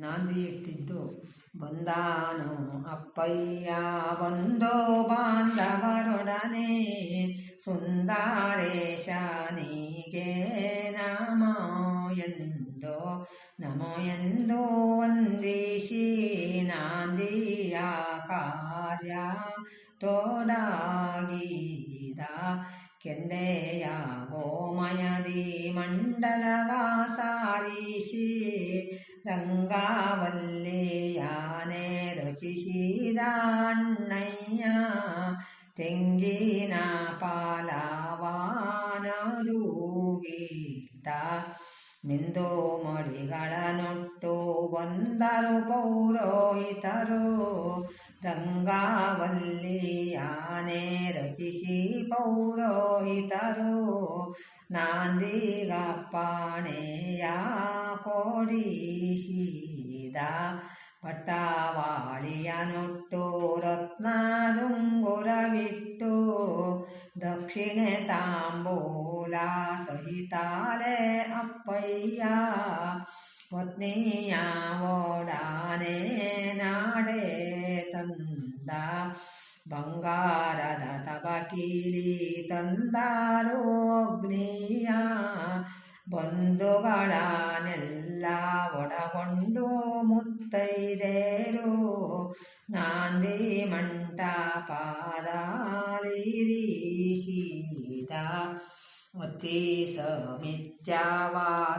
ನಾಂದಿ ಇಟ್ಟಿದ್ದು ಬಂದಾನು ಅಪ್ಪಯ್ಯ. ಬಂದೋ ಬಾಂಧವರೊಡನೆ ಸುಂದರೇಶನಿಗೆ ನಮೋ ಎಂದೋ ನಮೋ ಎಂದೋ ವಂದಿಸಿ ನಾಂದಿಯ ಕಾರ್ಯ ತೋಡಾಗಿದ. ಕೆಂದೆಯ ಗೋಮಯದಿ ಮಂಡಲವ ರಂಗಾವಲ್ಲಿಯಾನೆ ರಚಿಸಿದ ತೆಂಗಿನ ತೆಂಗಿನ ಪಾಲವಾನದೂಗಿಟ್ಟ ಮಿಂದು ಮಡಿಗಳನ್ನೊಟ್ಟು ಬಂದರು ಪೌರೋಹಿತರು ಆನೆ ರಚಿಸಿ ಪೌರೋಹಿತರು നാന്ദിക പാണേയാ കോടീശീത പട്ടാവാളിയനൊട്ടു രത്നതുങ്കുരവിട്ടു ദക്ഷിണെ സഹിതാലെ അപ്പയ്യ. പത്നിയാവോടാനേ നാടേ തന്ത. ಬಂಗಾರದ ತಬಕೀಲಿ ತಂದಾರೋ ಅಗ್ನಿಯ ಬಂಧುಗಳನ್ನೆಲ್ಲ ಒಡಗೊಂಡು ಮುತ್ತೈದೇರು. ನಾಂದಿ ಮಂಟಪದಲಿರಿಸಿದ ಅತಿ ಸಮಿತ್ಯವ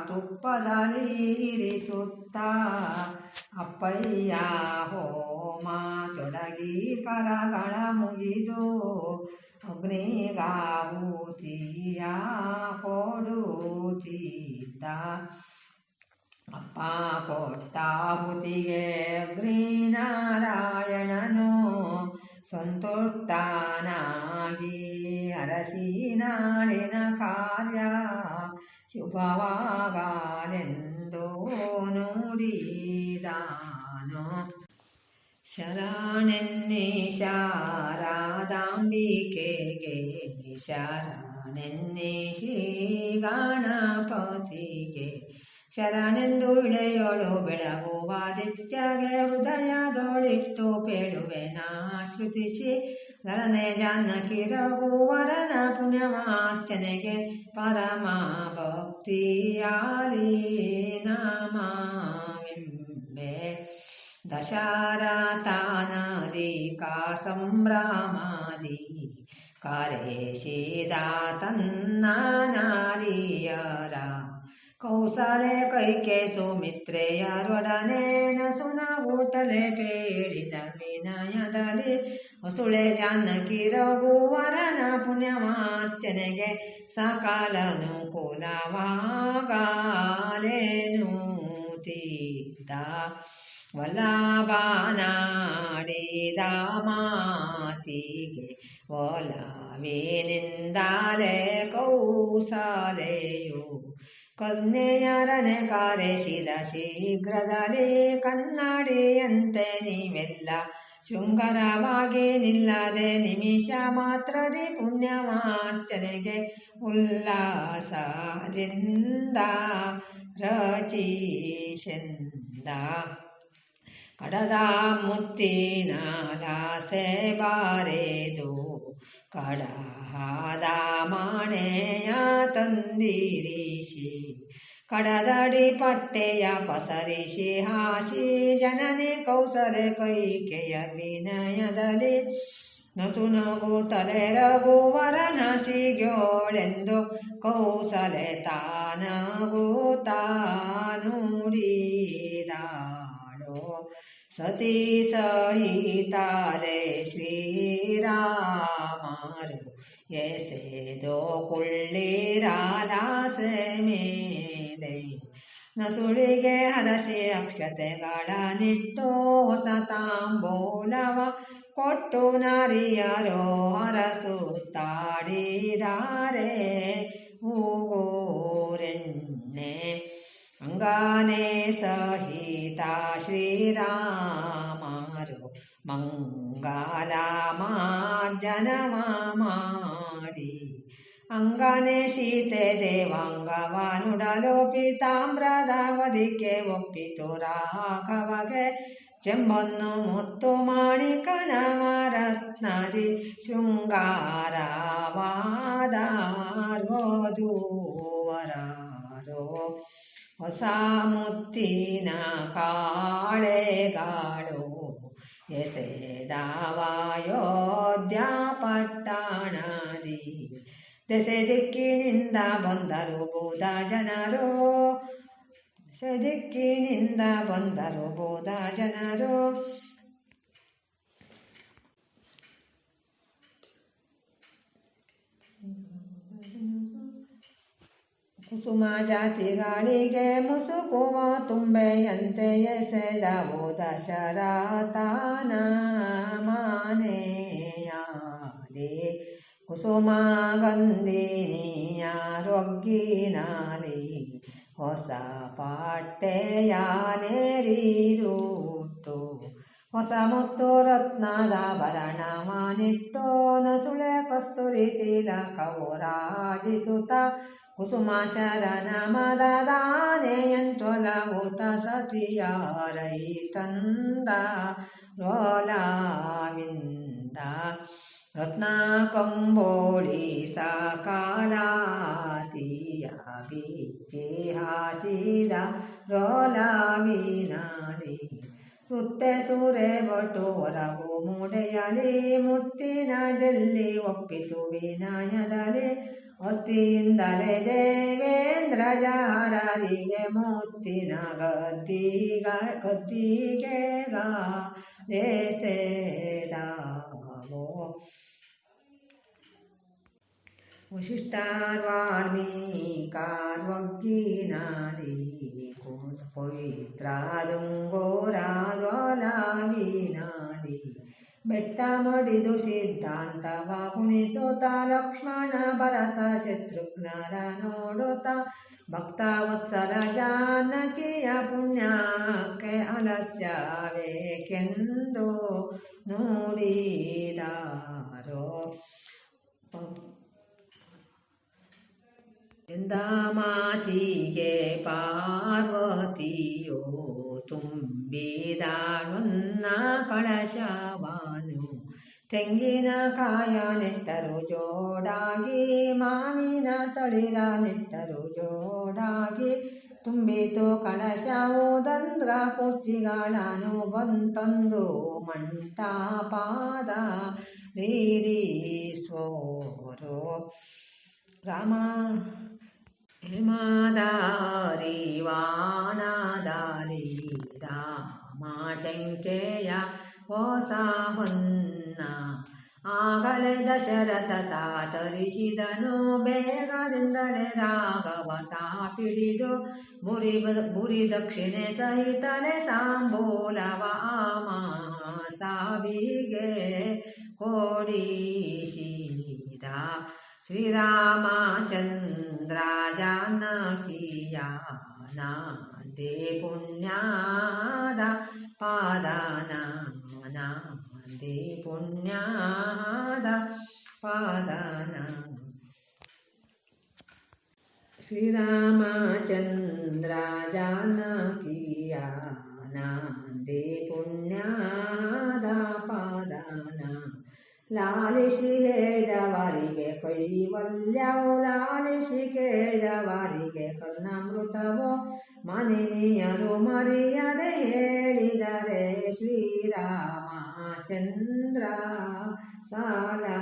ತುಪ್ಪದಲ್ಲಿ ಅಪ್ಪಯಾ ಅಪ್ಪಯ್ಯ ಹೋಮ ತೊಡಗಿ ಕರಗಳ ಮುಗಿದು ಅಗ್ನಿಗಾಹುತಿಯ ಕೊಡುತ್ತಿದ್ದ. ಅಪ್ಪ ಕೊಟ್ಟಾಹುತಿಗೆ ಅಗ್ನಿನಾರಾಯಣನು ಸಂತುಷ್ಟನಾಗಿ അരശീനാളിന ഭാര്യ ശുഭവാകാലെന്തോ നൂടീതാനോ ശരാണെന്നേ ശാരാദാംബികേ ശരണെ ശീ ഗണപതികേ ಶರಣೆಂದು ಇಳೆಯೋಳು ಬೆಳಗುವಾದಿತ್ಯಗೆ ಹೃದಯದೋಳಿಟ್ಟು ಪೇಳುವೆ ನಾ ಶ್ರುತಿಸಿ ಗಣನೆ ಜಾನಕಿ ರಘುವರನ ಪುಣ್ಯಮಾರ್ಚನೆಗೆ ಪರಮ ಭಕ್ತಿಯಾಲಿ ನಾಮವೆಂಬೆ. ದಶರಥಾನದಿಕಾ ಸಂಭ್ರಮಾದಿ ಕರೆಸಿದ ತನ್ನ ನಾರಿಯರ ಕೌಸಲೆ ಕೈಕೆ ಸುಮಿತ್ರೆ ಸುಮಿತ್ರೆಯರೊಡನೆ ತಲೆ ಪೇಳಿದ ವಿನಯದಲ್ಲಿ ಹೊಸುಳೆ ಜಾನಕಿ ರಘುವರನ ಪುಣ್ಯಮಾರ್ಚನೆಗೆ ಸಕಾಲನು ಕುಲವಾಗಾಲೇನು ತೀರ್ಥ ವಲ್ಲಭನಾಡಿದ ಮಾತಿಗೆ ಒಲವಿನಿಂದಲೇ ಕೌಸಾಲೆಯು ಕನ್ಯೆಯರನೆ ಕಾರೆಸಿದ ಶೀಘ್ರದಲ್ಲಿ ಕನ್ನಡಿಯಂತೆ ನೀವೆಲ್ಲ ಶೃಂಗರವಾಗಿ ನಿಲ್ಲದೆ ನಿಮಿಷ ಮಾತ್ರದಿ ಪುಣ್ಯಮಾರ್ಚನೆಗೆ ಉಲ್ಲಾಸದಿಂದ ರಚಿಸೆಂದ ಕಡದ ಮುತ್ತಿನ ಲಾಸೆ ಬಾರೆದು ಕಡಹಾದ ಮಾಣೆಯ ತಂದಿರಿಸಿ ಕಡದಡಿ ಪಟ್ಟೆಯ ಪಸರಿಸಿ ಹಾಸಿ ಜನನಿ ಕೌಸಲೆ ಕೈಕೆಯ ವಿನಯದಲ್ಲಿ. ನಸು ನಗು ತಲೆ ರಘುವರನ ಸಿಗ್ಯೋಳೆಂದು ಕೌಸಲೆ ತಾನಗು ತಾನುಡಿದಾಳು. ಸತಿ ಸಹಿತಾಲೆ ಶ್ರೀರಾಮಾರು ಎಸೆದೋ ಕುಳ್ಳಿರಾಲಾಸೆ ಮೇಲೆ ನಸುಳಿಗೆ ಹರಸಿ ಅಕ್ಷತೆಗಳ ಹೊಸ ಸತಾಂಬೋಲವ ಕೊಟ್ಟು ನರಿಯರೋ ಹರಸುತ್ತಾಡಿದಾರೆ ಹೂಗೋರೆಣ್ಣೆ ಅಂಗಾನೆ ಸಹಿತ ಶ್ರೀರಾಮರು ಮಂಗಲ ಮಾರ್ಜನ ಮಾಡಿ ಅಂಗನೆ ಸೀತೆ ದೇವಾಂಗವ ನುಡಲು ಪೀತಾಂಬ್ರದ ವದಿಕೆ ಒಪ್ಪಿತು ರಾಘವಗೆ ಚೆಂಬನ್ನು ಮುತ್ತು ಮಾಣಿಕನ ರತ್ನದಿ ಶೃಂಗಾರವಾದೋದುವರಾರೋ ಹೊಸ ಮುತ್ತಿನ ಕಾಳೆಗಾಳು ಎಸೆದವಾಯೋಧ್ಯ ಪಟ್ಟಣದಿ ದೆಸೆ ದಿಕ್ಕಿನಿಂದ ಬಂದರು ಬೋಧ ಜನರು. ದೆಸೆ ದಿಕ್ಕಿನಿಂದ ಬಂದರು ಬೋಧ ಜನರು. ಕುಸುಮ ಜಾತಿಗಳಿಗೆ ಮುಸುಕುವ ತುಂಬೆಯಂತೆ ಎಸೆದವು ದಶರಥನ ಮಾನೆಯಾಲಿ ಕುಸುಮ ಗಂಧಿನಿಯ ರೊಗ್ಗಿನಾಲಿ ಹೊಸ ಪಾಟ್ಟೆಯ ಹೊಸ ಮುತ್ತು ರತ್ನದ ಭರಣ ಮಾನಿಟ್ಟು ನಸುಳೆ ಕಸ್ತೂರಿ ತಿಲಕವು ರಾಜಿಸುತ್ತ ಕುಸುಮ ಶರಣ ಮದದಾನೆಯಂತೊಲವುತ ಸತಿಯಾರೈ ತಂದ ರೋಲಾವಿಂದ ರತ್ನ ಕಂಬೋಳಿ ಸಕಾಲಾತಿಯ ಬಿಚ್ಚಿ ಹಾಸಿದ ರೋಲಾವಿನಾಲಿ ಸುತ್ತೆ ಸೂರೆ ಬಟು ಹೊರಗು ಮೂಡೆಯಲಿ ಮುತ್ತಿನ ಜಲ್ಲಿ ಒಪ್ಪಿತು ವಿನಯದಲ್ಲಿ ಒತ್ತಿಯಿಂದಲೇ ದೇವೇಂದ್ರ ಜಾರರಿಗೆ ಮುತ್ತಿನ ಗದ್ದಿಗ ಗದ್ದಿಗೆಗ ದೇಸೆದಾವೋ ವಶಿಷ್ಠಾರ್ವಾಲ್ಮೀಕಾರ್ವಗ್ಗಿನಾರಿ ಪವಿತ್ರಾದುಂಗೋರಾಜ್ವಲಾವಿನಾರಿ ಬೆಟ್ಟ ಮಡಿದು ಸಿದ್ಧಾಂತವ ಕುಣಿಸುತ್ತ ಲಕ್ಷ್ಮಣ ಭರತ ಶತ್ರುಘ್ನರ ನೋಡುತ್ತ ಭಕ್ತ ವತ್ಸಲ ಜಾನಕಿಯ ಪುಣ್ಯಕ್ಕೆ ಅಲಸ್ಯವೇಕೆಂದು ನುಡಿದಾರೋ ಎಂದ ಮಾತಿಗೆ ಪಾರ್ವತಿಯೋ ತುಂಬಿದಾಳನ್ನ ಕಳಶವಾನು ತೆಂಗಿನ ಕಾಯ ನೆಟ್ಟರು ಜೋಡಾಗಿ, ಮಾವಿನ ತಳಿರ ನೆಟ್ಟರು ಜೋಡಾಗಿ. ತುಂಬಿತು ಕಳಶವು ದಂದ್ರ ಕುರ್ಚಿಗಳನ್ನು ಬಂತಂದು ಮಂಟಪಾದ ರೀರಿಸೋರು ರಾಮ ಹಿಮಾದಾರಿ ವಾಣದಾಲಿ ರಾಮ ಟೆಂಕೆಯ ಹೊಸ ಹೊನ್ನ ಆಗಲೇ ದಶರಥ ತಾತರಿಸಿದನು ಬೇಗದಿಂದಲೇ ರಾಘವ ತಾಪಿಡಿದು ಬುರಿ ಬುರಿ ದಕ್ಷಿಣೆ ಸಹಿತಲೆ ಸಾಂಬೂಲವ ಸಾವಿಗೆ ಕೋಡಿಸಿದ ಶ್ರೀರಾಮಚಂದ್ರ ಜಾನಕಿಯ ನಾದೆ ಪುಣ್ಯದ ಪಾದನ ನಾದೆ ಪುಣ್ಯಾದ ಪಾದನ. ಶ್ರೀರಾಮಚಂದ್ರ ಜಾನಕಿಯ ನಂದೇ ಪುಣ್ಯಾದ ಪಾದನ. ಲಾಲಿಸಿ ಹೇಳಿದವರಿಗೆ ಕೈವಲ್ಯವು ಲಾಲಿಸಿ ಕೇಳಿದವರಿಗೆ ಕರ್ಣಾಮೃತವೋ ಮನಿನಿಯರು ಮರೆಯದೆ ಹೇಳಿದರೆ ಚಂದ್ರ ಸಾಲಾಹುವಾ